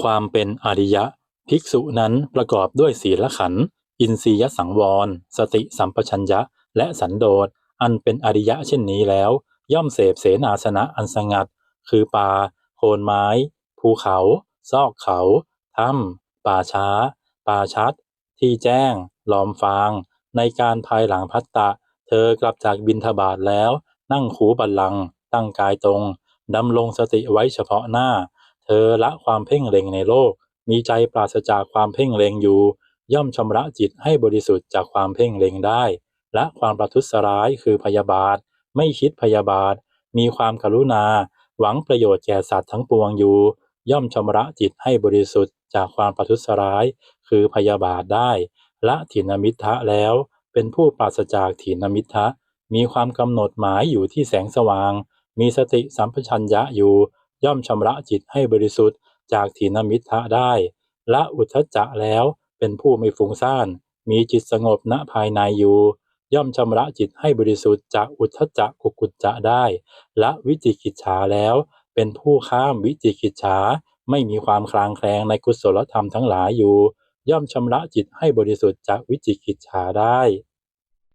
ความเป็นอริยะ ภิกษุนั้นประกอบด้วยศีลขันธ์อินทรียสังวร สติสัมปชัญญะ และสันโดษ อันเป็นอริยะเช่นนี้แล้ว ย่อมเสพเสนาสนะอันสงัด คือป่าโคนไม้ ภูเขา ซอกเขาถ้ำป่าช้า ป่าชัด ที่แจ้ง ลอมฟาง ในการภายหลังพัตตะ เธอกลับจากบินทบาทแล้ว นั่งขูบัลลัง ตั้งกายตรง ดำรงสติไว้เฉพาะหน้า เธอละความเพ่งเล็งในโลก มีใจปราศจากความเพ่งเล็งอยู่ ย่อมชำระจิตให้บริสุทธิ์จากความเพ่งเล็งได้ และความประทุษร้ายคือพยาบาท ไม่คิดพยาบาท มีความกรุณา หวังประโยชน์แก่สัตว์ทั้งปวงอยู่ ย่อมชำระจิตให้บริสุทธิ์จากความประทุษร้าย คือพยาบาทได้ละถินมิทะแล้ว เป็นผู้ปราศจากถินมิทะมีความกำหนดหมายอยู่ที่แสงสว่าง มีสติสัมปชัญญะอยู่ ย่อมชำระจิตให้บริสุทธิ์จากถีนมิทธะได้ ละอุทธจจะแล้วเป็นผู้ไม่ฟุ้งซ่าน มีจิตสงบณภายในอยู่ ย่อมชำระจิตให้บริสุทธิ์จากอุทธจจะกุกุจจะได้ละวิจิกิจฉาแล้ว เป็นผู้ข้ามวิจิกิจฉาไม่มีความคลางแคลงในกุศลธรรมทั้งหลายอยู่ ย่อมชำระจิตให้บริสุทธิ์จากวิจิกิจฉาได้